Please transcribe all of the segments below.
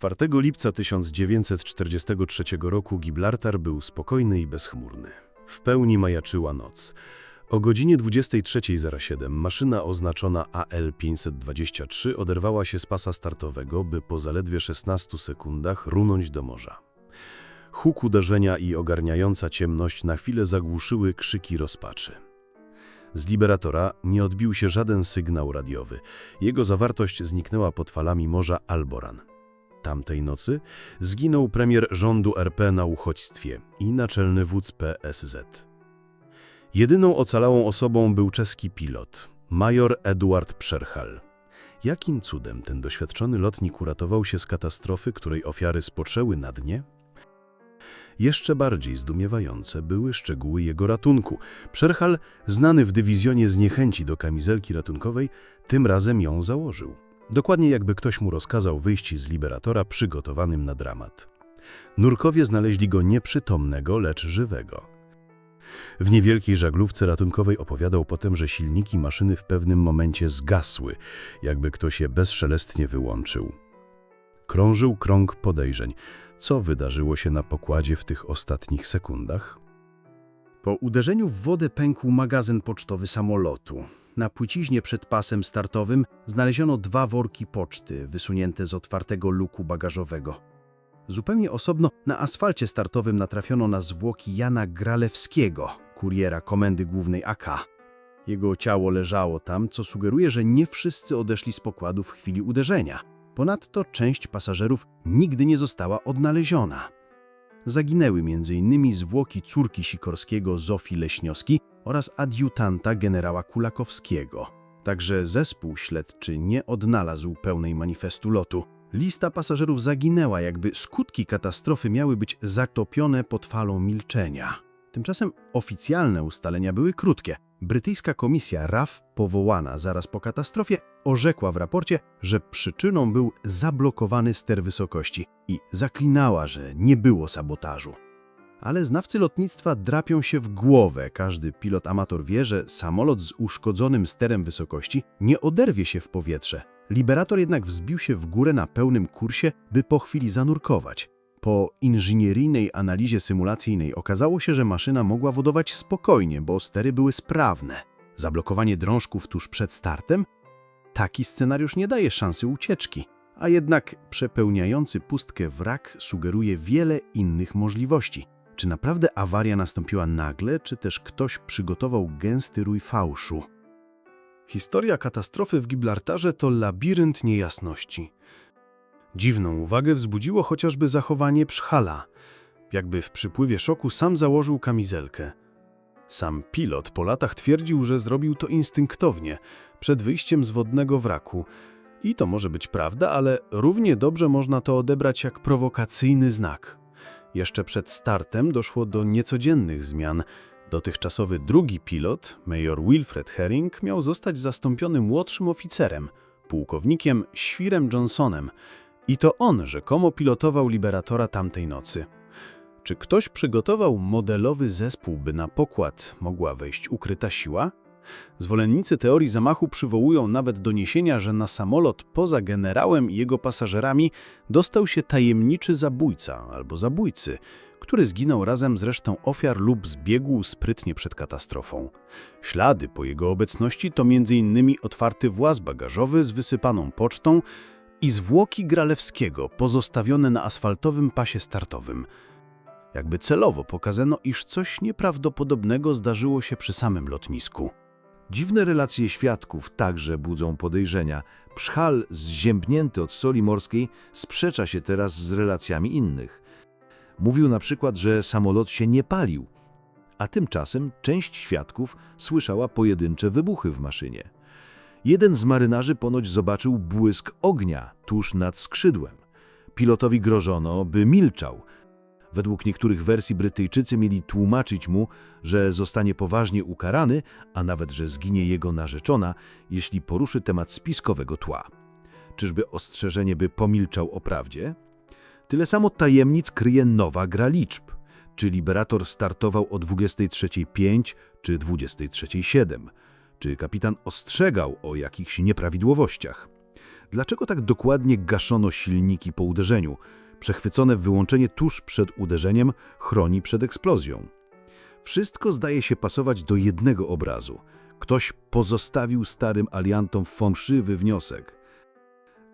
4 lipca 1943 roku Gibraltar był spokojny i bezchmurny. W pełni majaczyła noc. O godzinie 23.07 maszyna oznaczona AL-523 oderwała się z pasa startowego, by po zaledwie 16 sekundach runąć do morza. Huk uderzenia i ogarniająca ciemność na chwilę zagłuszyły krzyki rozpaczy. Z Liberatora nie odbił się żaden sygnał radiowy. Jego zawartość zniknęła pod falami morza Alboran. Tamtej nocy zginął premier rządu RP na uchodźstwie i naczelny wódz PSZ. Jedyną ocalałą osobą był czeski pilot, major Eduard Przerchal. Jakim cudem ten doświadczony lotnik uratował się z katastrofy, której ofiary spoczęły na dnie? Jeszcze bardziej zdumiewające były szczegóły jego ratunku. Przerchal, znany w dywizjonie z niechęci do kamizelki ratunkowej, tym razem ją założył. Dokładnie jakby ktoś mu rozkazał wyjść z liberatora przygotowanym na dramat. Nurkowie znaleźli go nieprzytomnego, lecz żywego. W niewielkiej żaglówce ratunkowej opowiadał potem, że silniki maszyny w pewnym momencie zgasły, jakby ktoś je bezszelestnie wyłączył. Krążył krąg podejrzeń. Co wydarzyło się na pokładzie w tych ostatnich sekundach? Po uderzeniu w wodę pękł magazyn pocztowy samolotu. Na płyciźnie przed pasem startowym znaleziono dwa worki poczty wysunięte z otwartego luku bagażowego. Zupełnie osobno na asfalcie startowym natrafiono na zwłoki Jana Gralewskiego, kuriera Komendy Głównej AK. Jego ciało leżało tam, co sugeruje, że nie wszyscy odeszli z pokładu w chwili uderzenia. Ponadto część pasażerów nigdy nie została odnaleziona. Zaginęły m.in. zwłoki córki Sikorskiego Zofii Leśnioski oraz adiutanta generała Kulakowskiego. Także zespół śledczy nie odnalazł pełnej manifestu lotu. Lista pasażerów zaginęła, jakby skutki katastrofy miały być zatopione pod falą milczenia. Tymczasem oficjalne ustalenia były krótkie. Brytyjska komisja RAF, powołana zaraz po katastrofie, orzekła w raporcie, że przyczyną był zablokowany ster wysokości i zaklinała, że nie było sabotażu. Ale znawcy lotnictwa drapią się w głowę. Każdy pilot amator wie, że samolot z uszkodzonym sterem wysokości nie oderwie się w powietrze. Liberator jednak wzbił się w górę na pełnym kursie, by po chwili zanurkować. Po inżynieryjnej analizie symulacyjnej okazało się, że maszyna mogła wodować spokojnie, bo stery były sprawne. Zablokowanie drążków tuż przed startem? Taki scenariusz nie daje szansy ucieczki. A jednak przepełniający pustkę wrak sugeruje wiele innych możliwości. Czy naprawdę awaria nastąpiła nagle, czy też ktoś przygotował gęsty rój fałszu? Historia katastrofy w Gibraltarze to labirynt niejasności. Dziwną uwagę wzbudziło chociażby zachowanie Pszhala. Jakby w przypływie szoku sam założył kamizelkę. Sam pilot po latach twierdził, że zrobił to instynktownie, przed wyjściem z wodnego wraku. I to może być prawda, ale równie dobrze można to odebrać jak prowokacyjny znak. Jeszcze przed startem doszło do niecodziennych zmian. Dotychczasowy drugi pilot, major Wilfred Herring, miał zostać zastąpiony młodszym oficerem, pułkownikiem Świrem Johnsonem. I to on rzekomo pilotował Liberatora tamtej nocy. Czy ktoś przygotował modelowy zespół, by na pokład mogła wejść ukryta siła? Zwolennicy teorii zamachu przywołują nawet doniesienia, że na samolot poza generałem i jego pasażerami dostał się tajemniczy zabójca albo zabójcy, który zginął razem z resztą ofiar lub zbiegł sprytnie przed katastrofą. Ślady po jego obecności to m.in. otwarty właz bagażowy z wysypaną pocztą i zwłoki Gralewskiego pozostawione na asfaltowym pasie startowym. Jakby celowo pokazano, iż coś nieprawdopodobnego zdarzyło się przy samym lotnisku. Dziwne relacje świadków także budzą podejrzenia. Pszchal, zziębnięty od soli morskiej, sprzecza się teraz z relacjami innych. Mówił na przykład, że samolot się nie palił, a tymczasem część świadków słyszała pojedyncze wybuchy w maszynie. Jeden z marynarzy ponoć zobaczył błysk ognia tuż nad skrzydłem. Pilotowi grożono, by milczał. Według niektórych wersji Brytyjczycy mieli tłumaczyć mu, że zostanie poważnie ukarany, a nawet, że zginie jego narzeczona, jeśli poruszy temat spiskowego tła. Czyżby ostrzeżenie, by pomilczał o prawdzie? Tyle samo tajemnic kryje nowa gra liczb. Czy Liberator startował o 23.05 czy 23.07? Czy kapitan ostrzegał o jakichś nieprawidłowościach? Dlaczego tak dokładnie gaszono silniki po uderzeniu? Przechwycone wyłączenie tuż przed uderzeniem chroni przed eksplozją. Wszystko zdaje się pasować do jednego obrazu. Ktoś pozostawił starym aliantom fałszywy wniosek.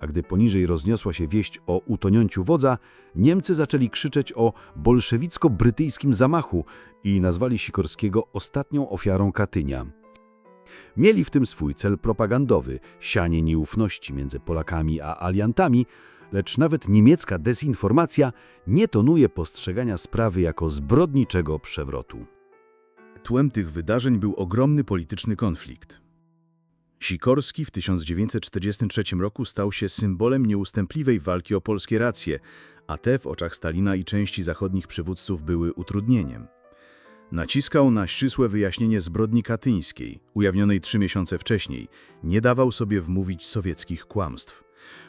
A gdy poniżej rozniosła się wieść o utonięciu wodza, Niemcy zaczęli krzyczeć o bolszewicko-brytyjskim zamachu i nazwali Sikorskiego ostatnią ofiarą Katynia. Mieli w tym swój cel propagandowy, sianie nieufności między Polakami a aliantami, lecz nawet niemiecka dezinformacja nie tonuje postrzegania sprawy jako zbrodniczego przewrotu. Tłem tych wydarzeń był ogromny polityczny konflikt. Sikorski w 1943 roku stał się symbolem nieustępliwej walki o polskie racje, a te w oczach Stalina i części zachodnich przywódców były utrudnieniem. Naciskał na ścisłe wyjaśnienie zbrodni katyńskiej, ujawnionej trzy miesiące wcześniej. Nie dawał sobie wmówić sowieckich kłamstw.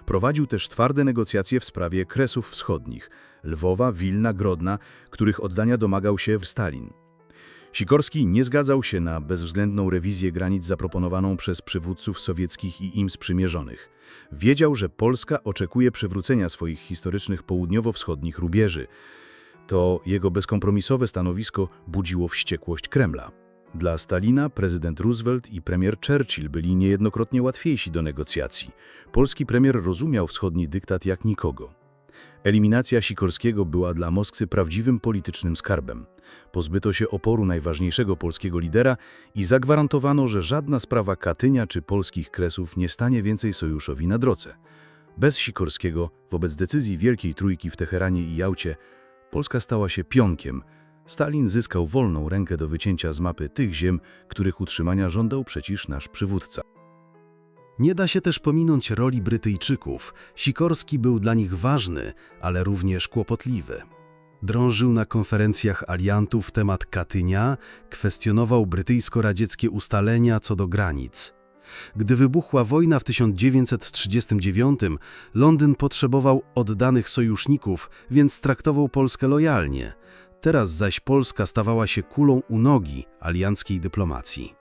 Prowadził też twarde negocjacje w sprawie Kresów Wschodnich, Lwowa, Wilna, Grodna, których oddania domagał się Stalin. Sikorski nie zgadzał się na bezwzględną rewizję granic zaproponowaną przez przywódców sowieckich i im sprzymierzonych. Wiedział, że Polska oczekuje przywrócenia swoich historycznych południowo-wschodnich rubieży. To jego bezkompromisowe stanowisko budziło wściekłość Kremla. Dla Stalina prezydent Roosevelt i premier Churchill byli niejednokrotnie łatwiejsi do negocjacji. Polski premier rozumiał wschodni dyktat jak nikogo. Eliminacja Sikorskiego była dla Moskwy prawdziwym politycznym skarbem. Pozbyto się oporu najważniejszego polskiego lidera i zagwarantowano, że żadna sprawa Katynia czy polskich Kresów nie stanie więcej sojuszowi na drodze. Bez Sikorskiego, wobec decyzji Wielkiej Trójki w Teheranie i Jałcie, Polska stała się pionkiem. Stalin zyskał wolną rękę do wycięcia z mapy tych ziem, których utrzymania żądał przecież nasz przywódca. Nie da się też pominąć roli Brytyjczyków. Sikorski był dla nich ważny, ale również kłopotliwy. Drążył na konferencjach aliantów temat Katynia, kwestionował brytyjsko-radzieckie ustalenia co do granic. Gdy wybuchła wojna w 1939, Londyn potrzebował oddanych sojuszników, więc traktował Polskę lojalnie. Teraz zaś Polska stawała się kulą u nogi alianckiej dyplomacji.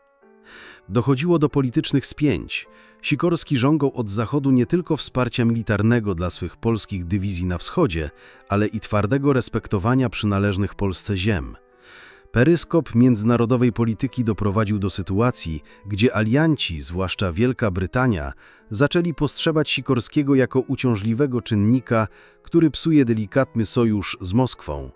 Dochodziło do politycznych spięć. Sikorski żągał od Zachodu nie tylko wsparcia militarnego dla swych polskich dywizji na wschodzie, ale i twardego respektowania przynależnych Polsce ziem. Peryskop międzynarodowej polityki doprowadził do sytuacji, gdzie alianci, zwłaszcza Wielka Brytania, zaczęli postrzegać Sikorskiego jako uciążliwego czynnika, który psuje delikatny sojusz z Moskwą.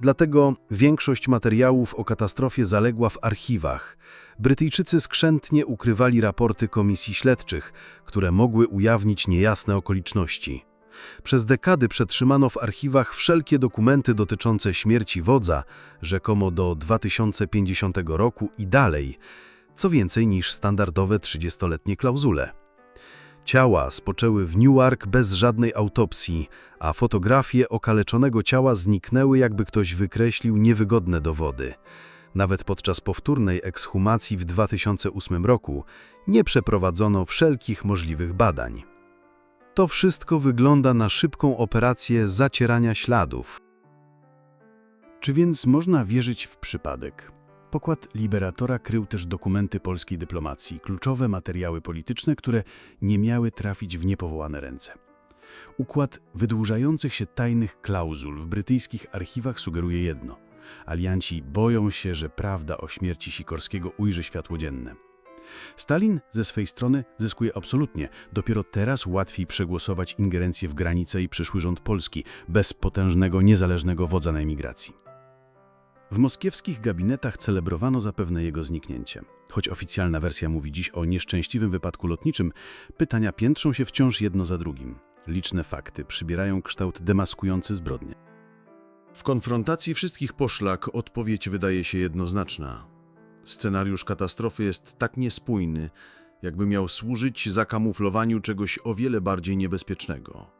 Dlatego większość materiałów o katastrofie zaległa w archiwach. Brytyjczycy skrzętnie ukrywali raporty komisji śledczych, które mogły ujawnić niejasne okoliczności. Przez dekady przetrzymano w archiwach wszelkie dokumenty dotyczące śmierci wodza, rzekomo do 2050 roku i dalej, co więcej niż standardowe 30-letnie klauzule. Ciała spoczęły w Newark bez żadnej autopsji, a fotografie okaleczonego ciała zniknęły, jakby ktoś wykreślił niewygodne dowody. Nawet podczas powtórnej ekshumacji w 2008 roku nie przeprowadzono wszelkich możliwych badań. To wszystko wygląda na szybką operację zacierania śladów. Czy więc można wierzyć w przypadek? Pokład Liberatora krył też dokumenty polskiej dyplomacji, kluczowe materiały polityczne, które nie miały trafić w niepowołane ręce. Układ wydłużających się tajnych klauzul w brytyjskich archiwach sugeruje jedno. Alianci boją się, że prawda o śmierci Sikorskiego ujrzy światło dzienne. Stalin ze swej strony zyskuje absolutnie. Dopiero teraz łatwiej przegłosować ingerencję w granice i przyszły rząd Polski bez potężnego, niezależnego wodza na emigracji. W moskiewskich gabinetach celebrowano zapewne jego zniknięcie. Choć oficjalna wersja mówi dziś o nieszczęśliwym wypadku lotniczym, pytania piętrzą się wciąż jedno za drugim. Liczne fakty przybierają kształt demaskujący zbrodnię. W konfrontacji wszystkich poszlak odpowiedź wydaje się jednoznaczna. Scenariusz katastrofy jest tak niespójny, jakby miał służyć zakamuflowaniu czegoś o wiele bardziej niebezpiecznego.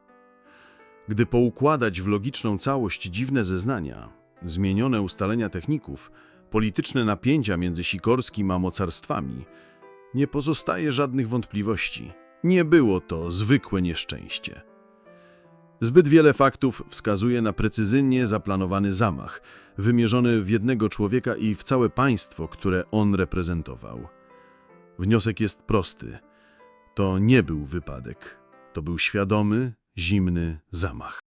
Gdy poukładać w logiczną całość dziwne zeznania, zmienione ustalenia techników, polityczne napięcia między Sikorskim a mocarstwami, nie pozostaje żadnych wątpliwości. Nie było to zwykłe nieszczęście. Zbyt wiele faktów wskazuje na precyzyjnie zaplanowany zamach, wymierzony w jednego człowieka i w całe państwo, które on reprezentował. Wniosek jest prosty. To nie był wypadek. To był świadomy, zimny zamach.